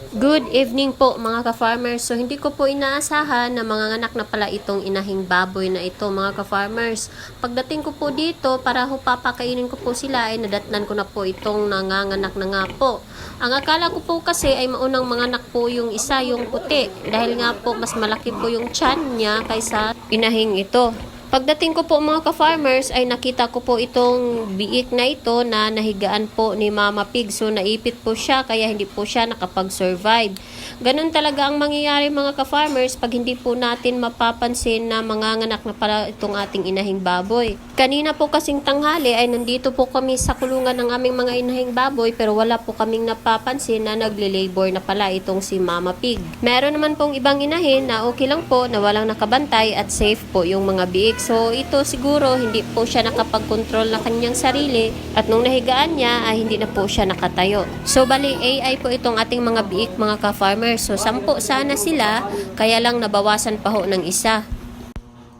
Good evening po mga ka-farmers. So hindi ko po inaasahan na mga anak na pala itong inahing baboy na ito mga ka-farmers. Pagdating ko po dito para ho papakainin ko po sila ay nadatnan ko na po itong nanganganak na nga po. Ang akala ko po kasi ay maunang mga anak po yung isa yung puti dahil nga po mas malaki po yung chan niya kaysa inahing ito. Pagdating ko po mga ka-farmers ay nakita ko po itong biik na ito na nahigaan po ni Mama Pig. So naipit po siya kaya hindi po siya nakapag-survive. Ganun talaga ang mangyayari mga ka-farmers pag hindi po natin mapapansin na manganganak na pala itong ating inahing baboy. Kanina po kasing tanghali ay nandito po kami sa kulungan ng aming mga inahing baboy pero wala po kaming napapansin na nagle-labor na pala itong si Mama Pig. Meron naman pong ibang inahin na okay lang po na walang nakabantay at safe po yung mga biik. So ito siguro hindi po siya nakapag-control na kanyang sarili at nung nahigaan niya ay hindi na po siya nakatayo. So bali AI po itong ating mga biik mga ka-farmers. So sampu sana sila kaya lang nabawasan pa ho ng isa.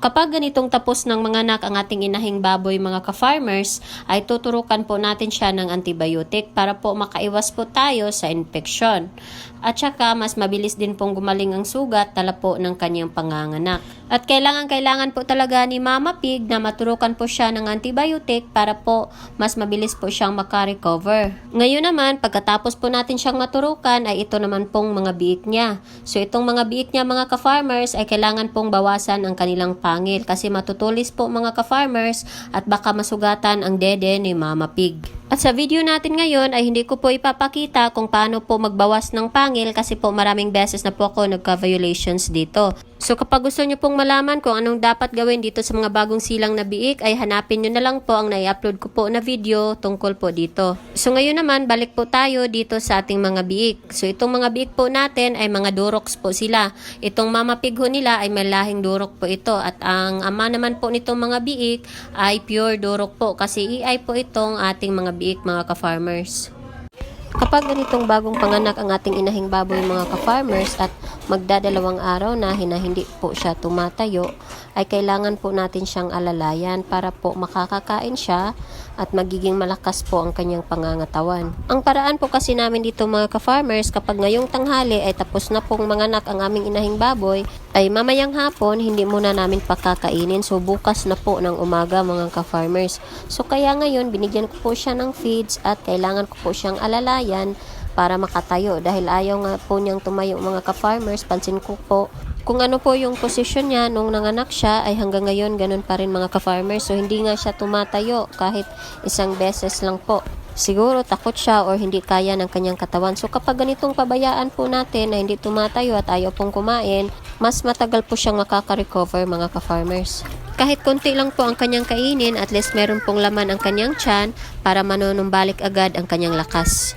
Kapag ganitong tapos ng mga anak ang ating inahing baboy mga ka-farmers, ay tuturukan po natin siya ng antibiotic para po makaiwas po tayo sa infeksyon. At saka mas mabilis din pong gumaling ang sugat tala po ng kanyang panganganak. At kailangan-kailangan po talaga ni Mama Pig na maturukan po siya ng antibiotic para po mas mabilis po siyang makarecover. Ngayon naman, pagkatapos po natin siyang maturukan ay ito naman pong mga biik niya. So itong mga biik niya mga ka-farmers ay kailangan pong bawasan ang kanilang pangil kasi matutulis po mga ka-farmers at baka masugatan ang dede ni Mama Pig. At sa video natin ngayon ay hindi ko po ipapakita kung paano po magbawas ng pangil kasi po maraming beses na po ako nagka-violations dito. So kapag gusto nyo pong malaman kung anong dapat gawin dito sa mga bagong silang na biik ay hanapin nyo na lang po ang nai-upload ko po na video tungkol po dito. So ngayon naman balik po tayo dito sa ating mga biik. So itong mga biik po natin ay mga duroks po sila. Itong mama pig nila ay may lahing durok po ito at ang ama naman po nitong mga biik ay pure durok po kasi EI po itong ating mga biik mga ka-farmers. Kapag ganitong bagong panganak ang ating inahing baboy mga ka-farmers at magdadalawang araw na hina hindi po siya tumatayo, ay kailangan po natin siyang alalayan para po makakakain siya at magiging malakas po ang kanyang pangangatawan. Ang paraan po kasi namin dito mga ka-farmers kapag ngayong tanghali ay tapos na pong manganak ang aming inahing baboy, ay mamayang hapon hindi muna namin pakakainin so bukas na po ng umaga mga ka-farmers. So kaya ngayon binigyan ko po siya ng feeds at kailangan ko po siyang alalayan para makatayo dahil ayaw nga po niyang tumayo mga ka-farmers pansin ko po kung ano po yung posisyon niya nung nanganak siya ay hanggang ngayon ganun pa rin mga ka-farmers so hindi nga siya tumatayo kahit isang beses lang po siguro takot siya or hindi kaya ng kanyang katawan. So kapag ganitong pabayaan po natin na hindi tumatayo at ayaw pong kumain, mas matagal po siyang makaka-recover mga ka-farmers. Kahit konti lang po ang kanyang kainin, at least meron pong laman ang kanyang tiyan para manunumbalik agad ang kanyang lakas.